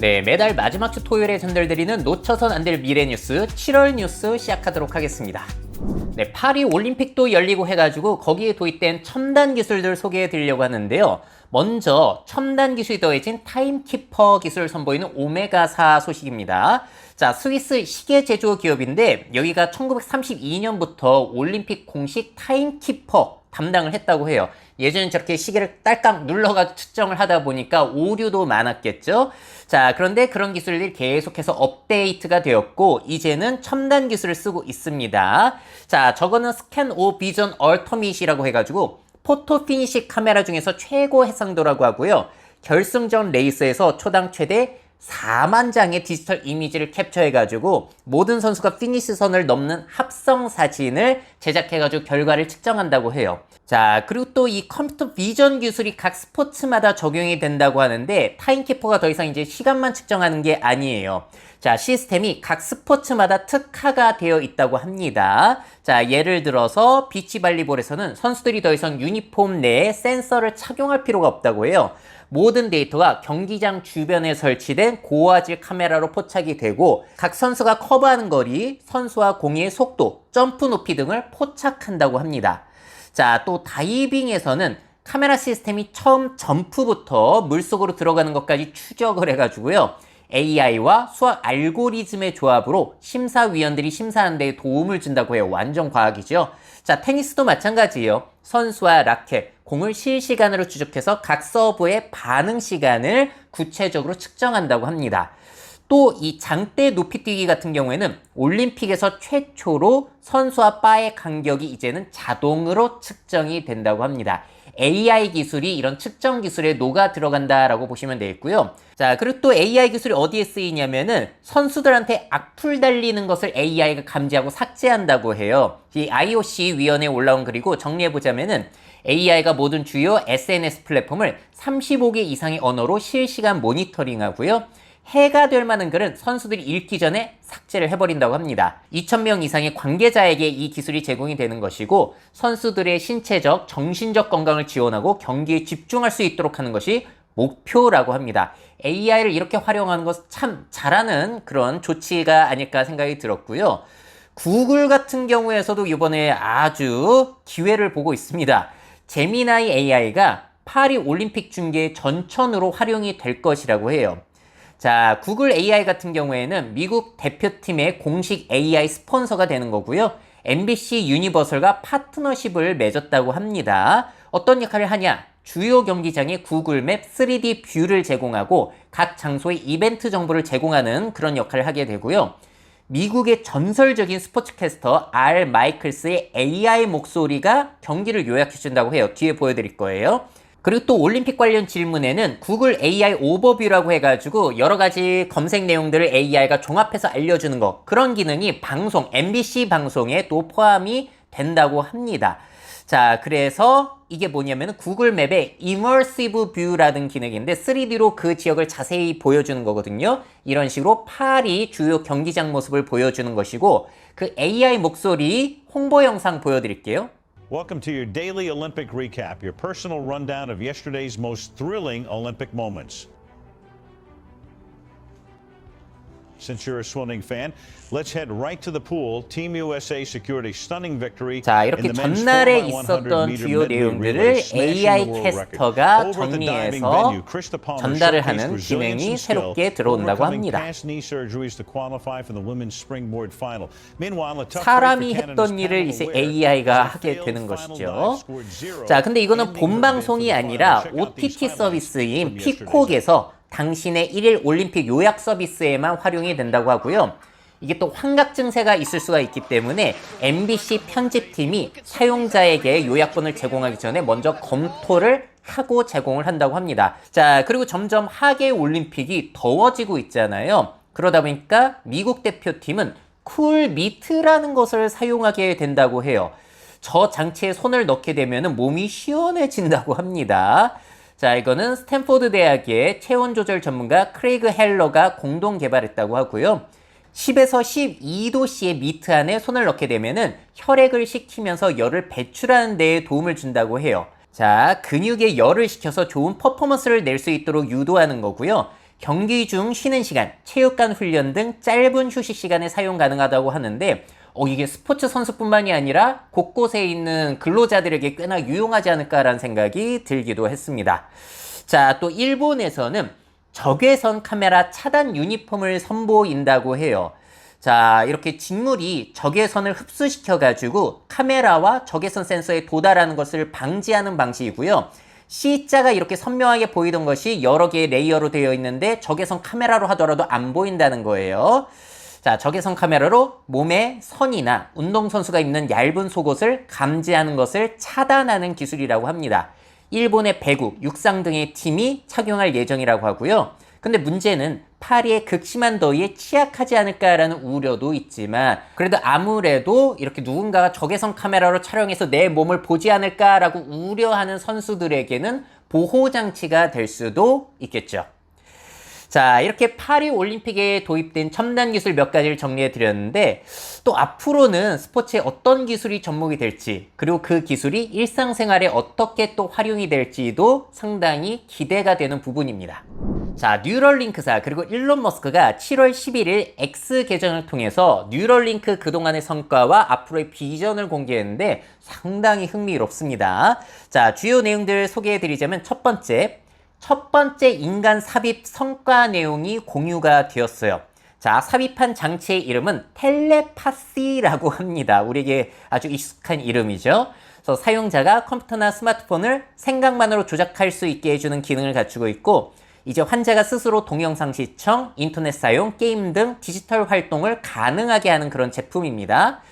네, 매달 마지막 주 토요일에 전달드리는 놓쳐선 안 될 미래 뉴스 7월 뉴스 시작하도록 하겠습니다. 네, 파리 올림픽도 열리고 해가지고 거기에 도입된 첨단 기술들 소개해 드리려고 하는데요. 먼저 첨단 기술이 더해진 타임키퍼 기술을 선보이는 오메가4 소식입니다. 자, 스위스 시계 제조 기업인데 여기가 1932년부터 올림픽 공식 타임키퍼 담당을 했다고 해요. 예전엔 저렇게 시계를 딸깍 눌러가 측정을 하다 보니까 오류도 많았겠죠. 자, 그런데 그런 기술들이 계속해서 업데이트가 되었고, 이제는 첨단 기술을 쓰고 있습니다. 자, 저거는 스캔 오 비전 얼터밋이라고 해가지고, 포토 피니시 카메라 중에서 최고 해상도라고 하고요. 결승전 레이스에서 초당 최대 4만 장의 디지털 이미지를 캡처해가지고 모든 선수가 피니시 선을 넘는 합성 사진을 제작해가지고 결과를 측정한다고 해요. 자, 그리고 또 이 컴퓨터 비전 기술이 각 스포츠마다 적용이 된다고 하는데 타임키퍼가 더 이상 이제 시간만 측정하는 게 아니에요. 자, 시스템이 각 스포츠마다 특화가 되어 있다고 합니다. 자, 예를 들어서 비치 발리볼에서는 선수들이 더 이상 유니폼 내에 센서를 착용할 필요가 없다고 해요. 모든 데이터가 경기장 주변에 설치된 고화질 카메라로 포착이 되고 각 선수가 커버하는 거리, 선수와 공의 속도, 점프 높이 등을 포착한다고 합니다. 자, 또 다이빙에서는 카메라 시스템이 처음 점프부터 물속으로 들어가는 것까지 추적을 해가지고요. AI와 수학 알고리즘의 조합으로 심사위원들이 심사하는 데 도움을 준다고 해요. 완전 과학이죠. 자, 테니스도 마찬가지예요. 선수와 라켓, 공을 실시간으로 추적해서 각 서브의 반응 시간을 구체적으로 측정한다고 합니다. 또 이 장대 높이뛰기 같은 경우에는 올림픽에서 최초로 선수와 바의 간격이 이제는 자동으로 측정이 된다고 합니다. AI 기술이 이런 측정 기술에 녹아 들어간다라고 보시면 되겠고요. 자, 그리고 또 AI 기술이 어디에 쓰이냐면은 선수들한테 악플 달리는 것을 AI가 감지하고 삭제한다고 해요. 이 IOC 위원회에 올라온 글이고 정리해 보자면은 AI가 모든 주요 SNS 플랫폼을 35개 이상의 언어로 실시간 모니터링하고요. 해가 될 만한 글은 선수들이 읽기 전에 삭제를 해버린다고 합니다. 2,000명 이상의 관계자에게 이 기술이 제공이 되는 것이고 선수들의 신체적, 정신적 건강을 지원하고 경기에 집중할 수 있도록 하는 것이 목표라고 합니다. AI를 이렇게 활용하는 것 참 잘하는 그런 조치가 아닐까 생각이 들었고요. 구글 같은 경우에서도 이번에 아주 기회를 보고 있습니다. 제미나이 AI가 파리 올림픽 중계 전천으로 활용이 될 것이라고 해요. 자, 구글 AI 같은 경우에는 미국 대표팀의 공식 AI 스폰서가 되는 거고요. MBC 유니버설과 파트너십을 맺었다고 합니다. 어떤 역할을 하냐? 주요 경기장의 구글 맵 3D 뷰를 제공하고 각 장소의 이벤트 정보를 제공하는 그런 역할을 하게 되고요. 미국의 전설적인 스포츠캐스터 알 마이클스의 AI 목소리가 경기를 요약해준다고 해요. 뒤에 보여드릴 거예요. 그리고 또 올림픽 관련 질문에는 구글 AI 오버뷰라고 해가지고 여러 가지 검색 내용들을 AI가 종합해서 알려주는 거 그런 기능이 방송 MBC 방송에 또 포함이 된다고 합니다. 자, 그래서 이게 뭐냐면 구글 맵의 Immersive View라는 기능인데 3D로 그 지역을 자세히 보여주는 거거든요. 이런 식으로 파리 주요 경기장 모습을 보여주는 것이고 그 AI 목소리 홍보 영상 보여드릴게요. Welcome to your daily Olympic recap, your personal rundown of yesterday's most thrilling Olympic moments. Since you're a swimming fan, let's head right to the pool. Team USA secured a stunning victory. 자, 이렇게 전날에 4x100 있었던 주요 내용들을 AI. 캐스터가 정리해서 전달을 하는 기능이 새롭게 들어온다고 합니다. 사람이 했던 일을 이제 AI가 하게 되는 것이죠. 자, 근데 이거는 본 방송이 아니라 OTT 서비스인 피콕에서 당신의 1일 올림픽 요약 서비스에만 활용이 된다고 하고요. 이게 또 환각 증세가 있을 수가 있기 때문에 MBC 편집팀이 사용자에게 요약본을 제공하기 전에 먼저 검토를 하고 제공을 한다고 합니다. 자, 그리고 점점 하계 올림픽이 더워지고 있잖아요. 그러다 보니까 미국 대표팀은 쿨 미트라는 것을 사용하게 된다고 해요. 저 장치에 손을 넣게 되면 몸이 시원해진다고 합니다. 자, 이거는 스탠포드 대학의 체온 조절 전문가 크레이그 헬러가 공동 개발했다고 하고요. 10에서 12도씨의 미트 안에 손을 넣게 되면은 혈액을 식히면서 열을 배출하는 데에 도움을 준다고 해요. 자, 근육에 열을 식혀서 좋은 퍼포먼스를 낼 수 있도록 유도하는 거고요. 경기 중 쉬는 시간, 체육관 훈련 등 짧은 휴식 시간에 사용 가능하다고 하는데 어, 이게 스포츠 선수뿐만이 아니라 곳곳에 있는 근로자들에게 꽤나 유용하지 않을까라는 생각이 들기도 했습니다. 자, 또 일본에서는 적외선 카메라 차단 유니폼을 선보인다고 해요. 자, 이렇게 직물이 적외선을 흡수시켜가지고 카메라와 적외선 센서에 도달하는 것을 방지하는 방식이고요. C자가 이렇게 선명하게 보이던 것이 여러 개의 레이어로 되어 있는데 적외선 카메라로 하더라도 안 보인다는 거예요. 자, 적외선 카메라로 몸에 선이나 운동선수가 입는 얇은 속옷을 감지하는 것을 차단하는 기술이라고 합니다. 일본의 배구, 육상 등의 팀이 착용할 예정이라고 하고요. 근데 문제는 파리의 극심한 더위에 취약하지 않을까라는 우려도 있지만 그래도 아무래도 이렇게 누군가가 적외선 카메라로 촬영해서 내 몸을 보지 않을까라고 우려하는 선수들에게는 보호 장치가 될 수도 있겠죠. 자, 이렇게 파리 올림픽에 도입된 첨단 기술 몇 가지를 정리해 드렸는데 또 앞으로는 스포츠에 어떤 기술이 접목이 될지 그리고 그 기술이 일상생활에 어떻게 또 활용이 될지도 상당히 기대가 되는 부분입니다. 자, 뉴럴링크사 그리고 일론 머스크가 7월 11일 X 계정을 통해서 뉴럴링크 그동안의 성과와 앞으로의 비전을 공개했는데 상당히 흥미롭습니다. 자, 주요 내용들 소개해 드리자면 첫 번째 첫 번째 인간 삽입 성과 내용이 공유가 되었어요. 자, 삽입한 장치의 이름은 텔레파시라고 합니다. 우리에게 아주 익숙한 이름이죠. 그래서 사용자가 컴퓨터나 스마트폰을 생각만으로 조작할 수 있게 해주는 기능을 갖추고 있고, 이제 환자가 스스로 동영상 시청, 인터넷 사용, 게임 등 디지털 활동을 가능하게 하는 그런 제품입니다.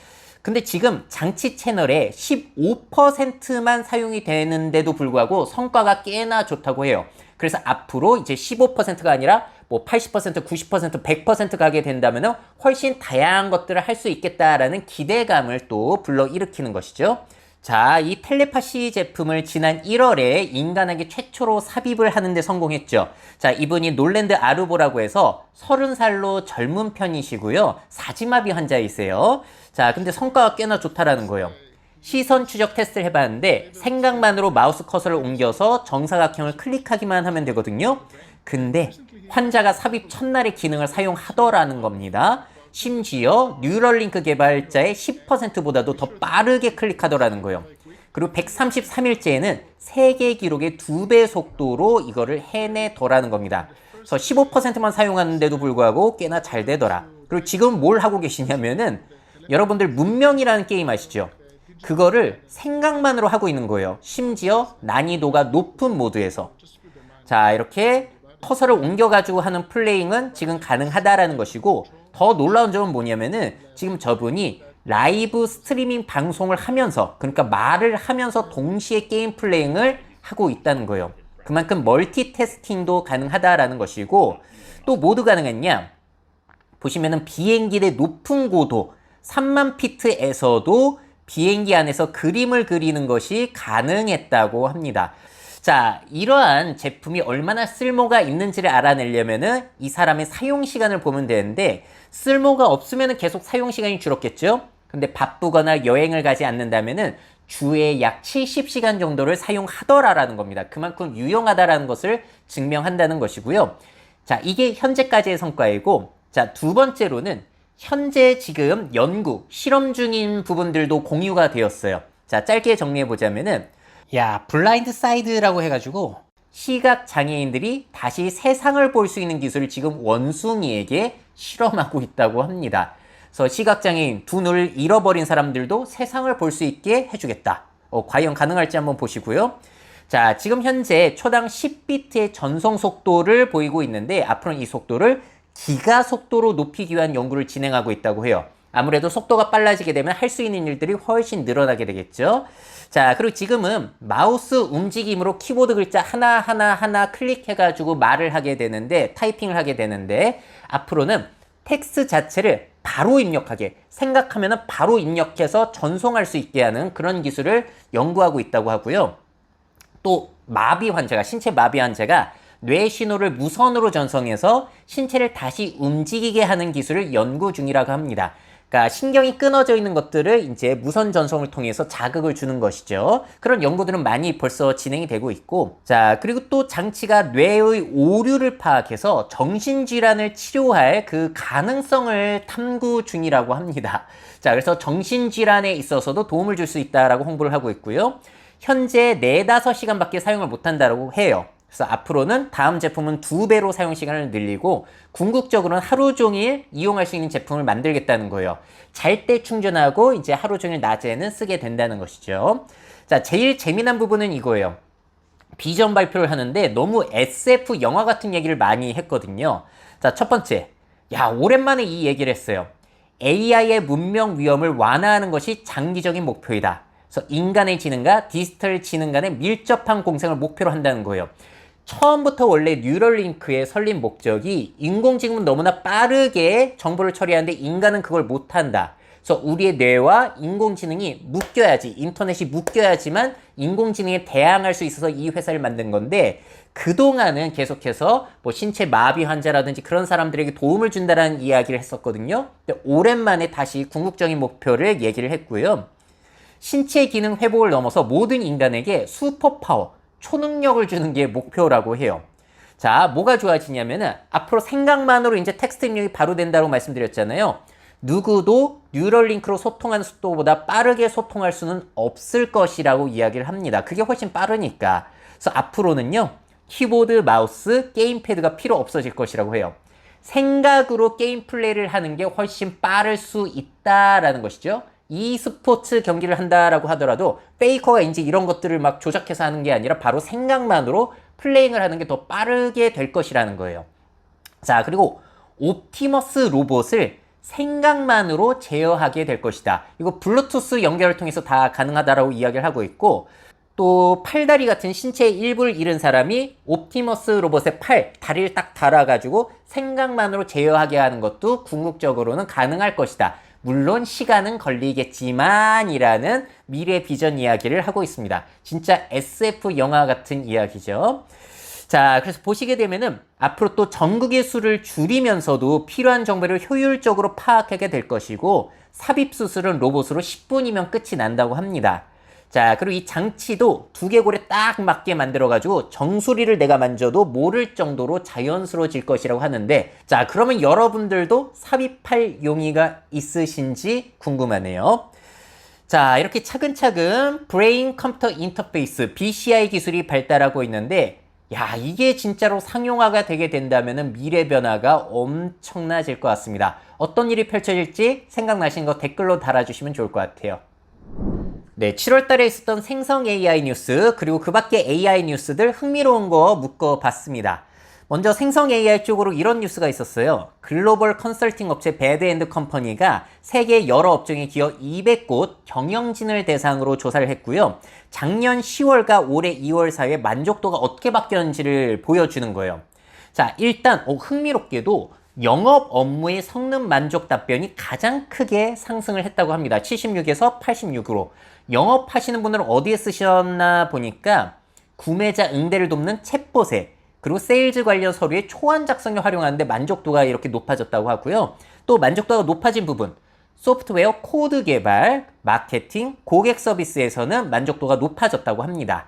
근데 지금 장치 채널의 15%만 사용이 되는데도 불구하고 성과가 꽤나 좋다고 해요. 그래서 앞으로 이제 15%가 아니라 뭐 80%, 90%, 100% 가게 된다면 훨씬 다양한 것들을 할 수 있겠다라는 기대감을 또 불러일으키는 것이죠. 자, 이 텔레파시 제품을 지난 1월에 인간에게 최초로 삽입을 하는데 성공했죠. 자, 이분이 놀랜드 아르보라고 해서 30살로 젊은 편이시고요. 사지마비 환자이세요. 자, 근데 성과가 꽤나 좋다라는 거예요. 시선 추적 테스트를 해봤는데 생각만으로 마우스 커서를 옮겨서 정사각형을 클릭하기만 하면 되거든요. 근데 환자가 삽입 첫날의 기능을 사용하더라는 겁니다. 심지어 뉴럴링크 개발자의 10%보다도 더 빠르게 클릭하더라는 거예요. 그리고 133일째에는 세계 기록의 두 배 속도로 이거를 해내더라는 겁니다. 그래서 15%만 사용하는데도 불구하고 꽤나 잘 되더라. 그리고 지금 뭘 하고 계시냐면은 여러분들 문명이라는 게임 아시죠? 그거를 생각만으로 하고 있는 거예요. 심지어 난이도가 높은 모드에서. 자, 이렇게 커서를 옮겨가지고 하는 플레잉은 지금 가능하다라는 것이고, 더 놀라운 점은 뭐냐면은 지금 저분이 라이브 스트리밍 방송을 하면서, 그러니까 말을 하면서 동시에 게임 플레잉을 하고 있다는 거예요. 그만큼 멀티태스킹도 가능하다라는 것이고, 또 모두 가능했냐? 보시면은 비행기 내 높은 고도 3만 피트에서도 비행기 안에서 그림을 그리는 것이 가능했다고 합니다. 자, 이러한 제품이 얼마나 쓸모가 있는지를 알아내려면은 이 사람의 사용 시간을 보면 되는데 쓸모가 없으면은 계속 사용 시간이 줄었겠죠? 근데 바쁘거나 여행을 가지 않는다면은 주에 약 70시간 정도를 사용하더라라는 겁니다. 그만큼 유용하다라는 것을 증명한다는 것이고요. 자, 이게 현재까지의 성과이고, 자, 두 번째로는 현재 지금 연구, 실험 중인 부분들도 공유가 되었어요. 자, 짧게 정리해 보자면은, 야, 블라인드 사이드라고 해 가지고, 시각 장애인들이 다시 세상을 볼 수 있는 기술을 지금 원숭이에게 실험하고 있다고 합니다. 그래서 시각 장애인 두 눈을 잃어버린 사람들도 세상을 볼 수 있게 해 주겠다. 어, 과연 가능할지 한번 보시고요. 자, 지금 현재 초당 10비트의 전송 속도를 보이고 있는데 앞으로는 이 속도를 기가 속도로 높이기 위한 연구를 진행하고 있다고 해요. 아무래도 속도가 빨라지게 되면 할 수 있는 일들이 훨씬 늘어나게 되겠죠. 자, 그리고 지금은 마우스 움직임으로 키보드 글자 하나하나 하나 클릭해가지고 말을 하게 되는데, 타이핑을 하게 되는데, 앞으로는 텍스트 자체를 바로 입력하게, 생각하면 바로 입력해서 전송할 수 있게 하는 그런 기술을 연구하고 있다고 하고요. 또 마비 환자가 신체 마비 환자가 뇌 신호를 무선으로 전송해서 신체를 다시 움직이게 하는 기술을 연구 중이라고 합니다. 그러니까 신경이 끊어져 있는 것들을 이제 무선 전송을 통해서 자극을 주는 것이죠. 그런 연구들은 많이 벌써 진행이 되고 있고, 자 그리고 또 장치가 뇌의 오류를 파악해서 정신 질환을 치료할 그 가능성을 탐구 중이라고 합니다. 자 그래서 정신 질환에 있어서도 도움을 줄 수 있다라고 홍보를 하고 있고요. 현재 4, 5시간밖에 사용을 못한다고 해요. 그래서 앞으로는 다음 제품은 두 배로 사용 시간을 늘리고 궁극적으로는 하루 종일 이용할 수 있는 제품을 만들겠다는 거예요. 잘 때 충전하고 이제 하루 종일 낮에는 쓰게 된다는 것이죠. 자, 제일 재미난 부분은 이거예요. 비전 발표를 하는데 너무 SF 영화 같은 얘기를 많이 했거든요. 자, 첫 번째. 야, 오랜만에 이 얘기를 했어요. AI의 문명 위험을 완화하는 것이 장기적인 목표이다. 그래서 인간의 지능과 디지털 지능 간의 밀접한 공생을 목표로 한다는 거예요. 처음부터 원래 뉴럴링크의 설립 목적이 인공지능은 너무나 빠르게 정보를 처리하는데 인간은 그걸 못한다. 그래서 우리의 뇌와 인공지능이 묶여야지, 인터넷이 묶여야지만 인공지능에 대항할 수 있어서 이 회사를 만든 건데, 그동안은 계속해서 뭐 신체 마비 환자라든지 그런 사람들에게 도움을 준다라는 이야기를 했었거든요. 근데 오랜만에 다시 궁극적인 목표를 얘기를 했고요. 신체 기능 회복을 넘어서 모든 인간에게 슈퍼파워, 초능력을 주는 게 목표라고 해요. 자, 뭐가 좋아지냐면은 앞으로 생각만으로 이제 텍스트 입력이 바로 된다고 말씀드렸잖아요. 누구도 뉴럴링크로 소통하는 속도보다 빠르게 소통할 수는 없을 것이라고 이야기를 합니다. 그게 훨씬 빠르니까. 그래서 앞으로는요, 키보드, 마우스, 게임패드가 필요 없어질 것이라고 해요. 생각으로 게임 플레이를 하는 게 훨씬 빠를 수 있다라는 것이죠. 이 스포츠 경기를 한다라고 하더라도 페이커가 이제 이런 것들을 막 조작해서 하는 게 아니라 바로 생각만으로 플레잉을 하는 게 더 빠르게 될 것이라는 거예요. 자, 그리고 옵티머스 로봇을 생각만으로 제어하게 될 것이다. 이거 블루투스 연결을 통해서 다 가능하다라고 이야기를 하고 있고 또 팔다리 같은 신체의 일부를 잃은 사람이 옵티머스 로봇의 팔, 다리를 딱 달아가지고 생각만으로 제어하게 하는 것도 궁극적으로는 가능할 것이다. 물론 시간은 걸리겠지만이라는 미래 비전 이야기를 하고 있습니다. 진짜 SF 영화 같은 이야기죠. 자, 그래서 보시게 되면은 앞으로 또 전국의 수를 줄이면서도 필요한 정보를 효율적으로 파악하게 될 것이고 삽입 수술은 로봇으로 10분이면 끝이 난다고 합니다. 자, 그리고 이 장치도 두개골에 딱 맞게 만들어가지고 정수리를 내가 만져도 모를 정도로 자연스러워질 것이라고 하는데, 자, 그러면 여러분들도 삽입할 용의가 있으신지 궁금하네요. 자, 이렇게 차근차근 브레인 컴퓨터 인터페이스 BCI 기술이 발달하고 있는데, 야, 이게 진짜로 상용화가 되게 된다면 미래 변화가 엄청나질 것 같습니다. 어떤 일이 펼쳐질지 생각나신 거 댓글로 달아주시면 좋을 것 같아요. 네, 7월 달에 있었던 생성 AI 뉴스, 그리고 그 밖에 AI 뉴스들 흥미로운 거 묶어봤습니다. 먼저 생성 AI 쪽으로 이런 뉴스가 있었어요. 글로벌 컨설팅 업체 배드엔드 컴퍼니가 세계 여러 업종의 기업 200곳 경영진을 대상으로 조사를 했고요. 작년 10월과 올해 2월 사이에 만족도가 어떻게 바뀌었는지를 보여주는 거예요. 자, 일단 어, 흥미롭게도 영업 업무의 성능 만족 답변이 가장 크게 상승을 했다고 합니다. 76에서 86으로. 영업하시는 분들은 어디에 쓰셨나 보니까 구매자 응대를 돕는 챗봇에 그리고 세일즈 관련 서류의 초안 작성에 활용하는데 만족도가 이렇게 높아졌다고 하고요. 또 만족도가 높아진 부분, 소프트웨어 코드 개발, 마케팅, 고객 서비스에서는 만족도가 높아졌다고 합니다.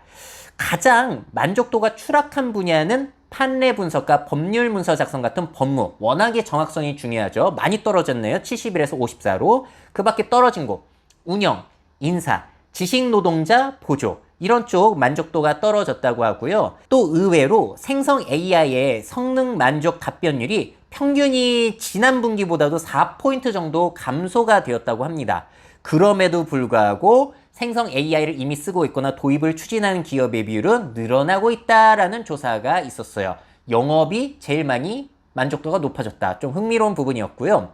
가장 만족도가 추락한 분야는 판례 분석과 법률 문서 작성 같은 법무. 워낙에 정확성이 중요하죠. 많이 떨어졌네요. 71에서 54로. 그 밖에 떨어진 곳. 운영, 인사, 지식 노동자 보조. 이런 쪽 만족도가 떨어졌다고 하고요. 또 의외로 생성 AI의 성능 만족 답변율이 평균이 지난 분기보다도 4포인트 정도 감소가 되었다고 합니다. 그럼에도 불구하고 생성 AI를 이미 쓰고 있거나 도입을 추진하는 기업의 비율은 늘어나고 있다라는 조사가 있었어요. 영업이 제일 많이 만족도가 높아졌다. 좀 흥미로운 부분이었고요.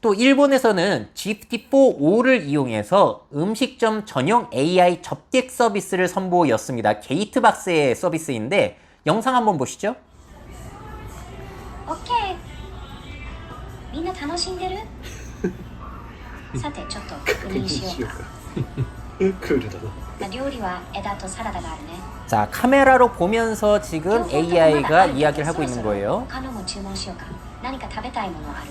또 일본에서는 GPT-4O를 이용해서 음식점 전용 AI 접객 서비스를 선보였습니다. 게이트박스의 서비스인데 영상 한번 보시죠. オッケーみんな楽しんでるさてちょっと確認しようかクールだなまあ料理は枝とサラダがあるね 자, 카메라로 보면서 지금 両方ともまだ AI가 あるけど 이야기를 하고 そろ 있는 そろ 거예요. 他のも注文しようか何か食べたいものある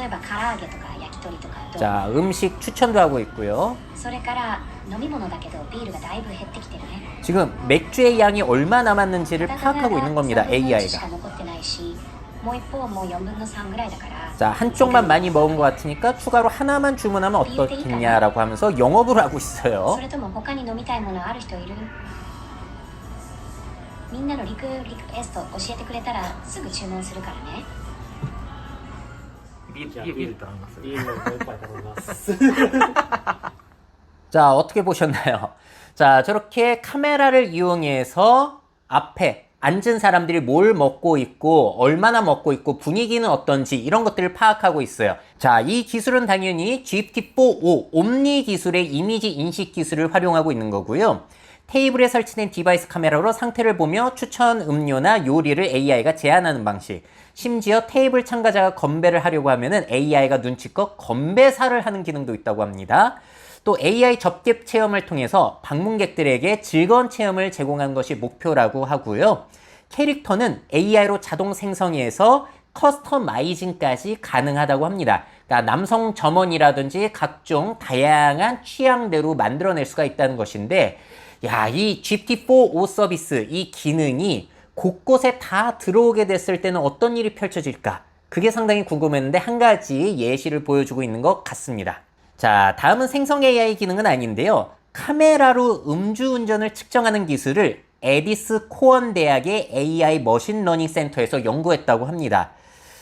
例えば唐揚げとか焼き鳥とかどう 자, 음식 추천도 하고 있고요. それから飲み物だけどビールがだいぶ減ってきてるね 지금 맥주의 양이 얼마 남았는지를 だから 파악하고 있는 겁니다. 3分の1し AI가. か残ってないしもう一方もう4分の3ぐらいだから 자, 한쪽만 많이 먹은 것 같으니까 추가로 하나만 주문하면 어떻겠냐라고 하면서 영업을 하고 そ 있어요. れとも他に飲みたいものある人いるみんなのリクリクエスト教えてくれたらすぐ注文するからね じゃあビール頼みますビールをもう一杯頼みます 자, 어떻게 보셨나요? 자, 저렇게 카메라를 이용해서 앞에 앉은 사람들이 뭘 먹고 있고, 얼마나 먹고 있고, 분위기는 어떤지, 이런 것들을 파악하고 있어요. 자, 이 기술은 당연히 GPT-4o, 옴니 기술의 이미지 인식 기술을 활용하고 있는 거고요. 테이블에 설치된 디바이스 카메라로 상태를 보며 추천 음료나 요리를 AI가 제안하는 방식. 심지어 테이블 참가자가 건배를 하려고 하면은 AI가 눈치껏 건배사를 하는 기능도 있다고 합니다. 또 AI 접객 체험을 통해서 방문객들에게 즐거운 체험을 제공하는 것이 목표라고 하고요. 캐릭터는 AI로 자동 생성해서 커스터마이징까지 가능하다고 합니다. 그러니까 남성 점원이라든지 각종 다양한 취향대로 만들어낼 수가 있다는 것인데, 야, 이 GPT-4o 서비스, 이 기능이 곳곳에 다 들어오게 됐을 때는 어떤 일이 펼쳐질까? 그게 상당히 궁금했는데 한 가지 예시를 보여주고 있는 것 같습니다. 자, 다음은 생성 AI 기능은 아닌데요. 카메라로 음주운전을 측정하는 기술을 에디스 코언 대학의 AI 머신 러닝 센터에서 연구했다고 합니다.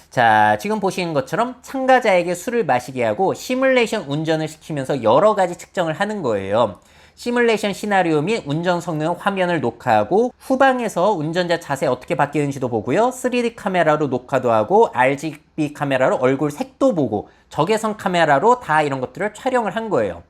자, 지금 보시는 것처럼 참가자에게 술을 마시게 하고 시뮬레이션 운전을 시키면서 여러 가지 측정을 하는 거예요. 시뮬레이션 시나리오 및 운전 성능 화면을 녹화하고 후방에서 운전자 자세 어떻게 바뀌는지도 보고요. 3D 카메라로 녹화도 하고 RGB 카메라로 얼굴 색도 보고 적외선 카메라로 다 이런 것들을 촬영을 한 거예요.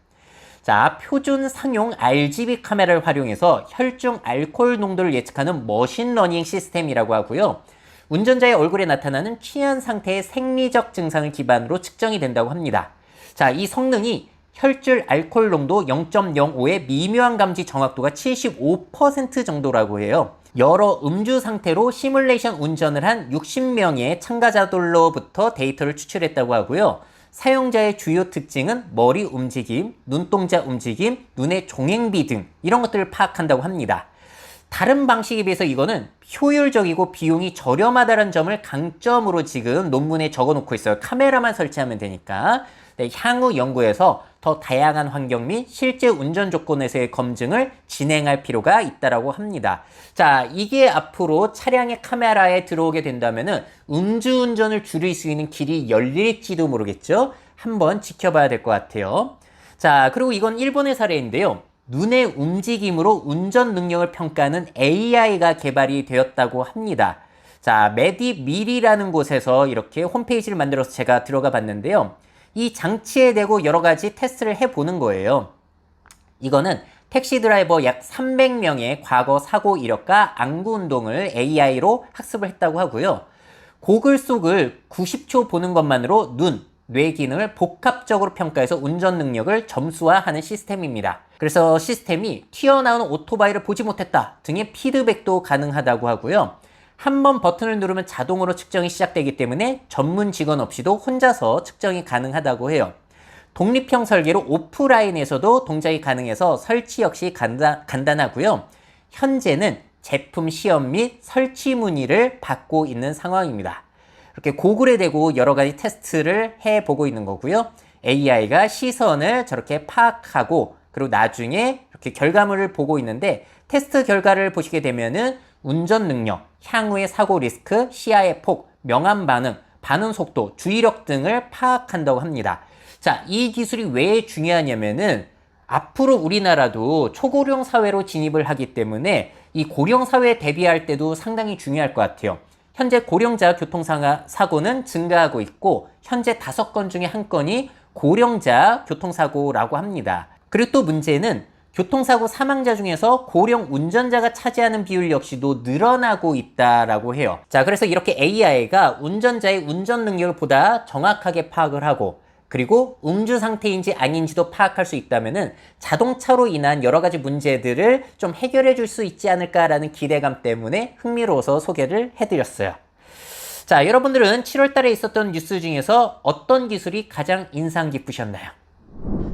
자, 표준 상용 RGB 카메라를 활용해서 혈중 알코올 농도를 예측하는 머신러닝 시스템이라고 하고요. 운전자의 얼굴에 나타나는 취한 상태의 생리적 증상을 기반으로 측정이 된다고 합니다. 자, 이 성능이 혈중 알코올 농도 0.05의 미묘한 감지 정확도가 75% 정도라고 해요. 여러 음주 상태로 시뮬레이션 운전을 한 60명의 참가자들로부터 데이터를 추출했다고 하고요. 사용자의 주요 특징은 머리 움직임, 눈동자 움직임, 눈의 종행비 등 이런 것들을 파악한다고 합니다. 다른 방식에 비해서 이거는 효율적이고 비용이 저렴하다는 점을 강점으로 지금 논문에 적어 놓고 있어요. 카메라만 설치하면 되니까. 네, 향후 연구에서 더 다양한 환경 및 실제 운전 조건에서의 검증을 진행할 필요가 있다라고 합니다. 자, 이게 앞으로 차량의 카메라에 들어오게 된다면은 음주운전을 줄일 수 있는 길이 열릴지도 모르겠죠? 한번 지켜봐야 될 것 같아요. 자, 그리고 이건 일본의 사례인데요. 눈의 움직임으로 운전 능력을 평가하는 AI가 개발이 되었다고 합니다. 자, 메디밀이라는 곳에서 이렇게 홈페이지를 만들어서 제가 들어가 봤는데요. 이 장치에 대고 여러 가지 테스트를 해보는 거예요. 이거는 택시 드라이버 약 300명의 과거 사고 이력과 안구 운동을 AI로 학습을 했다고 하고요. 고글 속을 90초 보는 것만으로 눈, 뇌 기능을 복합적으로 평가해서 운전 능력을 점수화하는 시스템입니다. 그래서 시스템이 튀어나오는 오토바이를 보지 못했다 등의 피드백도 가능하다고 하고요. 한 번 버튼을 누르면 자동으로 측정이 시작되기 때문에 전문 직원 없이도 혼자서 측정이 가능하다고 해요. 독립형 설계로 오프라인에서도 동작이 가능해서 설치 역시 간단, 간단하고요. 현재는 제품 시험 및 설치 문의를 받고 있는 상황입니다. 이렇게 고글에 대고 여러 가지 테스트를 해 보고 있는 거고요. AI가 시선을 저렇게 파악하고 그리고 나중에 이렇게 결과물을 보고 있는데 테스트 결과를 보시게 되면은 운전 능력, 향후의 사고 리스크, 시야의 폭, 명암 반응, 반응 속도, 주의력 등을 파악한다고 합니다. 자, 이 기술이 왜 중요하냐면은 앞으로 우리나라도 초고령 사회로 진입을 하기 때문에 이 고령 사회에 대비할 때도 상당히 중요할 것 같아요. 현재 고령자 교통사고는 증가하고 있고 현재 다섯 건 중에 한 건이 고령자 교통사고라고 합니다. 그리고 또 문제는 교통사고 사망자 중에서 고령 운전자가 차지하는 비율 역시도 늘어나고 있다라고 해요. 자, 그래서 이렇게 AI가 운전자의 운전 능력을 보다 정확하게 파악을 하고 그리고 음주 상태인지 아닌지도 파악할 수 있다면은 자동차로 인한 여러 가지 문제들을 좀 해결해 줄 수 있지 않을까라는 기대감 때문에 흥미로워서 소개를 해드렸어요. 자, 여러분들은 7월 달에 있었던 뉴스 중에서 어떤 기술이 가장 인상 깊으셨나요?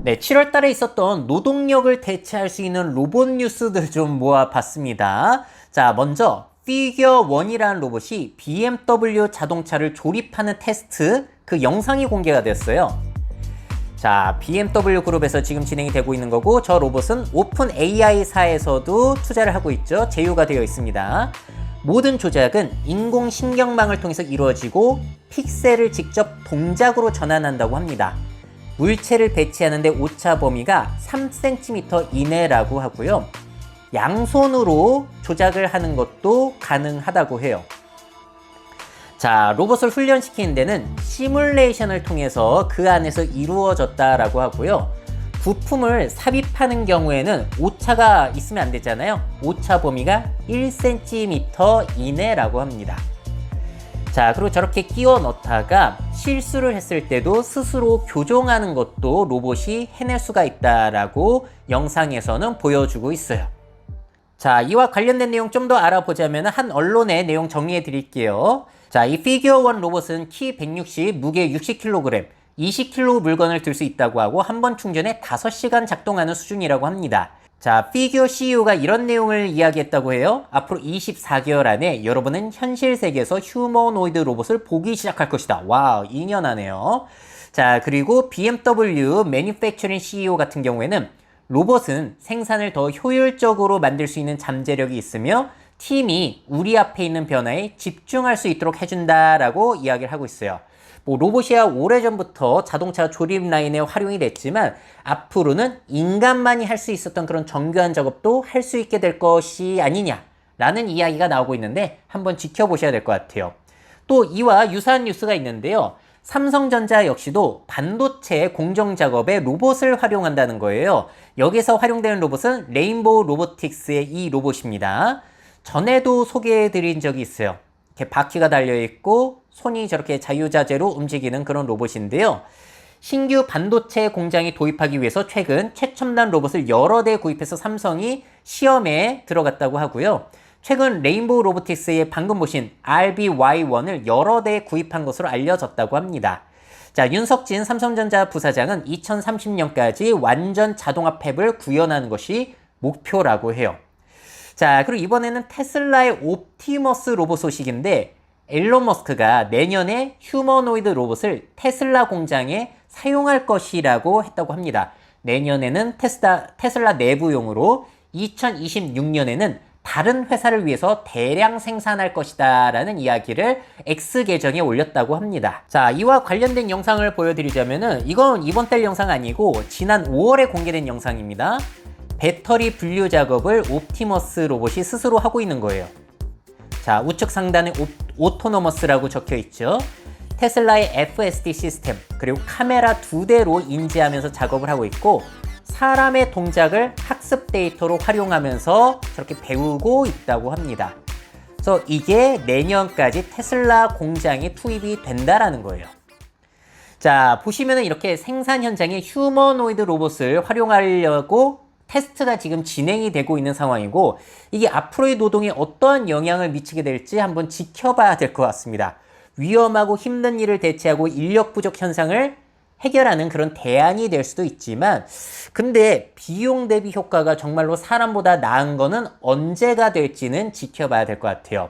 네, 7월 달에 있었던 노동력을 대체할 수 있는 로봇 뉴스들 좀 모아봤습니다. 자, 먼저 피겨 1이라는 로봇이 BMW 자동차를 조립하는 테스트 그 영상이 공개가 됐어요. 자, BMW 그룹에서 지금 진행이 되고 있는 거고 저 로봇은 오픈 AI사에서도 투자를 하고 있죠. 제휴가 되어 있습니다. 모든 조작은 인공신경망을 통해서 이루어지고 픽셀을 직접 동작으로 전환한다고 합니다. 물체를 배치하는데 오차 범위가 3cm 이내라고 하고요. 양손으로 조작을 하는 것도 가능하다고 해요. 자, 로봇을 훈련시키는 데는 시뮬레이션을 통해서 그 안에서 이루어졌다라고 하고요. 부품을 삽입하는 경우에는 오차가 있으면 안 되잖아요. 오차 범위가 1cm 이내라고 합니다. 자, 그리고 저렇게 끼워 넣다가 실수를 했을 때도 스스로 교정하는 것도 로봇이 해낼 수가 있다라고 영상에서는 보여주고 있어요. 자, 이와 관련된 내용 좀 더 알아보자면 한 언론의 내용 정리해 드릴게요. 자, 이 피규어 원 로봇은 키 160, 무게 60kg, 20kg 물건을 들 수 있다고 하고 한 번 충전에 5시간 작동하는 수준이라고 합니다. 자, 피규어 CEO가 이런 내용을 이야기했다고 해요. 앞으로 24개월 안에 여러분은 현실 세계에서 휴머노이드 로봇을 보기 시작할 것이다. 와우, 2년 안에요. 자, 그리고 BMW 매니팩처링 CEO 같은 경우에는 로봇은 생산을 더 효율적으로 만들 수 있는 잠재력이 있으며 팀이 우리 앞에 있는 변화에 집중할 수 있도록 해준다라고 이야기를 하고 있어요. 뭐 로봇이야 오래전부터 자동차 조립 라인에 활용이 됐지만 앞으로는 인간만이 할 수 있었던 그런 정교한 작업도 할 수 있게 될 것이 아니냐라는 이야기가 나오고 있는데 한번 지켜보셔야 될 것 같아요. 또 이와 유사한 뉴스가 있는데요. 삼성전자 역시도 반도체 공정 작업에 로봇을 활용한다는 거예요. 여기서 활용되는 로봇은 레인보우 로보틱스의 이 로봇입니다. 전에도 소개해 드린 적이 있어요. 이렇게 바퀴가 달려 있고 손이 저렇게 자유자재로 움직이는 그런 로봇인데요. 신규 반도체 공장이 도입하기 위해서 최근 최첨단 로봇을 여러 대 구입해서 삼성이 시험에 들어갔다고 하고요. 최근 레인보우 로보틱스의 방금 보신 RBY1을 여러 대 구입한 것으로 알려졌다고 합니다. 자, 윤석진 삼성전자 부사장은 2030년까지 완전 자동화 팹을 구현하는 것이 목표라고 해요. 자, 그리고 이번에는 테슬라의 옵티머스 로봇 소식인데 일론 머스크가 내년에 휴머노이드 로봇을 테슬라 공장에 사용할 것이라고 했다고 합니다. 내년에는 테슬라, 테슬라 내부용으로 2026년에는 다른 회사를 위해서 대량 생산할 것이다 라는 이야기를 X 계정에 올렸다고 합니다. 자, 이와 관련된 영상을 보여드리자면은 이건 이번 달 영상 아니고 지난 5월에 공개된 영상입니다. 배터리 분류 작업을 옵티머스 로봇이 스스로 하고 있는 거예요. 자, 우측 상단에 오, 토노머스라고 적혀 있죠. 테슬라의 FSD 시스템, 그리고 카메라 두 대로 인지하면서 작업을 하고 있고, 사람의 동작을 학습 데이터로 활용하면서 저렇게 배우고 있다고 합니다. 그래서 이게 내년까지 테슬라 공장에 투입이 된다라는 거예요. 자, 보시면은 이렇게 생산 현장에 휴머노이드 로봇을 활용하려고 테스트가 지금 진행이 되고 있는 상황이고 이게 앞으로의 노동에 어떠한 영향을 미치게 될지 한번 지켜봐야 될 것 같습니다. 위험하고 힘든 일을 대체하고 인력 부족 현상을 해결하는 그런 대안이 될 수도 있지만 근데 비용 대비 효과가 정말로 사람보다 나은 거는 언제가 될지는 지켜봐야 될 것 같아요.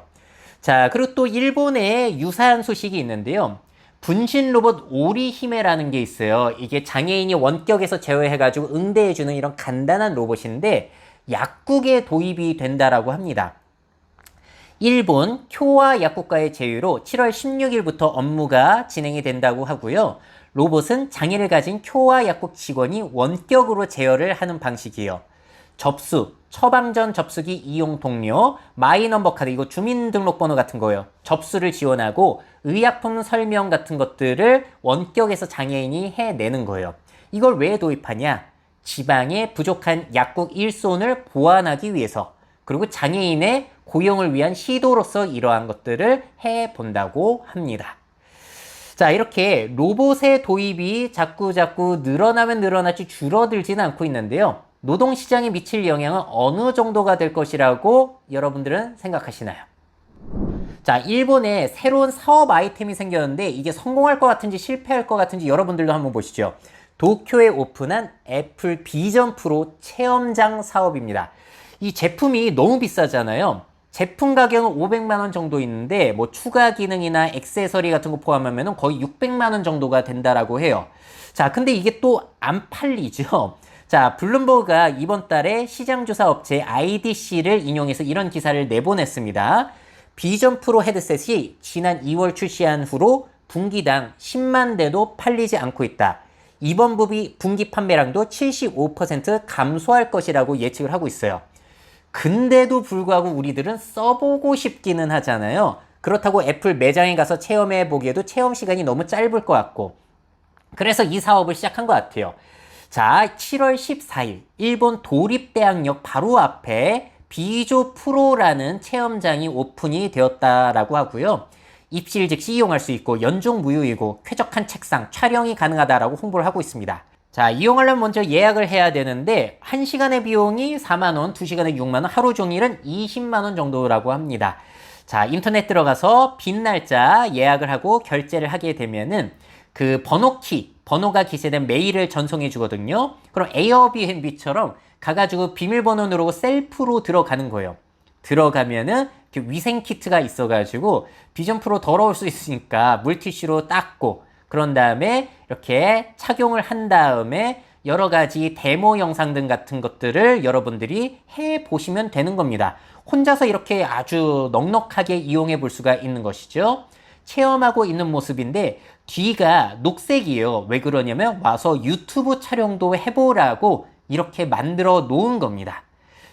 자, 그리고 또 일본에 유사한 소식이 있는데요. 분신 로봇 오리히메라는 게 있어요. 이게 장애인이 원격에서 제어해가지고 응대해주는 이런 간단한 로봇인데 약국에 도입이 된다라고 합니다. 일본 쿄와 약국과의 제휴로 7월 16일부터 업무가 진행이 된다고 하고요. 로봇은 장애를 가진 쿄와 약국 직원이 원격으로 제어를 하는 방식이에요. 접수, 처방전 접수기 이용 동료, 마이 넘버 카드, 이거 주민등록번호 같은 거예요. 접수를 지원하고 의약품 설명 같은 것들을 원격에서 장애인이 해내는 거예요. 이걸 왜 도입하냐? 지방에 부족한 약국 일손을 보완하기 위해서 그리고 장애인의 고용을 위한 시도로서 이러한 것들을 해 본다고 합니다. 자, 이렇게 로봇의 도입이 자꾸 자꾸 늘어나면 늘어났지 줄어들지는 않고 있는데요. 노동시장에 미칠 영향은 어느 정도가 될 것이라고 여러분들은 생각하시나요? 자, 일본에 새로운 사업 아이템이 생겼는데 이게 성공할 것 같은지 실패할 것 같은지 여러분들도 한번 보시죠. 도쿄에 오픈한 애플 비전 프로 체험장 사업입니다. 이 제품이 너무 비싸잖아요. 제품 가격은 500만 원 정도 있는데 뭐 추가 기능이나 액세서리 같은 거 포함하면 거의 600만 원 정도가 된다라고 해요. 자, 근데 이게 또 안 팔리죠. 자, 블룸버그가 이번 달에 시장조사 업체 IDC를 인용해서 이런 기사를 내보냈습니다. 비전 프로 헤드셋이 지난 2월 출시한 후로 분기당 10만 대도 팔리지 않고 있다. 이번 분기, 분기 판매량도 75% 감소할 것이라고 예측을 하고 있어요. 근데도 불구하고 우리들은 써보고 싶기는 하잖아요. 그렇다고 애플 매장에 가서 체험해 보기에도 체험 시간이 너무 짧을 것 같고. 그래서 이 사업을 시작한 것 같아요. 자, 7월 14일, 일본 도립대학역 바로 앞에 비조 프로라는 체험장이 오픈이 되었다라고 하고요. 입실 즉시 이용할 수 있고 연중 무휴이고 쾌적한 책상, 촬영이 가능하다라고 홍보를 하고 있습니다. 자, 이용하려면 먼저 예약을 해야 되는데 1시간의 비용이 4만 원, 2시간에 6만 원, 하루 종일은 20만 원 정도라고 합니다. 자, 인터넷 들어가서 빈 날짜 예약을 하고 결제를 하게 되면은 그 번호키, 번호가 기재된 메일을 전송해 주거든요. 그럼 에어비앤비처럼 가가지고 비밀번호 누르고 셀프로 들어가는 거예요. 들어가면은 이렇게 위생 키트가 있어가지고 비전 프로 더러울 수 있으니까 물티슈로 닦고 그런 다음에 이렇게 착용을 한 다음에 여러 가지 데모 영상 등 같은 것들을 여러분들이 해 보시면 되는 겁니다. 혼자서 이렇게 아주 넉넉하게 이용해 볼 수가 있는 것이죠. 체험하고 있는 모습인데 뒤가 녹색이에요. 왜 그러냐면 와서 유튜브 촬영도 해보라고 이렇게 만들어 놓은 겁니다.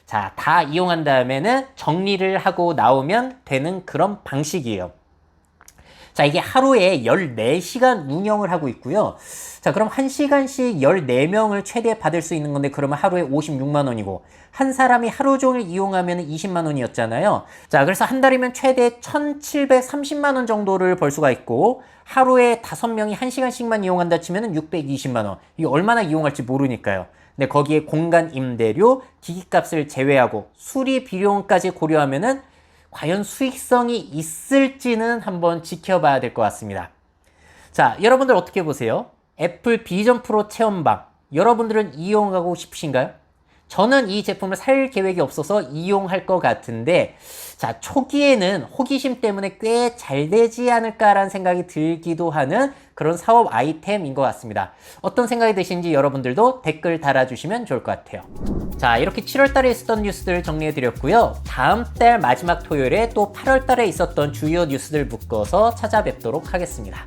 자, 다 이용한 다음에는 정리를 하고 나오면 되는 그런 방식이에요. 자, 이게 하루에 14시간 운영을 하고 있고요. 자, 그럼 1시간씩 14명을 최대 받을 수 있는 건데 그러면 하루에 56만 원이고 한 사람이 하루 종일 이용하면 20만 원이었잖아요. 자, 그래서 한 달이면 최대 1,730만 원 정도를 벌 수가 있고 하루에 5명이 1시간씩만 이용한다 치면 620만 원. 이게 얼마나 이용할지 모르니까요. 근데 거기에 공간 임대료, 기기값을 제외하고 수리 비용까지 고려하면은 과연 수익성이 있을지는 한번 지켜봐야 될 것 같습니다. 자, 여러분들 어떻게 보세요? 애플 비전 프로 체험방. 여러분들은 이용하고 싶으신가요? 저는 이 제품을 살 계획이 없어서 이용할 것 같은데, 자, 초기에는 호기심 때문에 꽤 잘 되지 않을까라는 생각이 들기도 하는 그런 사업 아이템인 것 같습니다. 어떤 생각이 드시는지 여러분들도 댓글 달아주시면 좋을 것 같아요. 자, 이렇게 7월 달에 있었던 뉴스들 정리해 드렸고요. 다음 달 마지막 토요일에 또 8월 달에 있었던 주요 뉴스들 묶어서 찾아뵙도록 하겠습니다.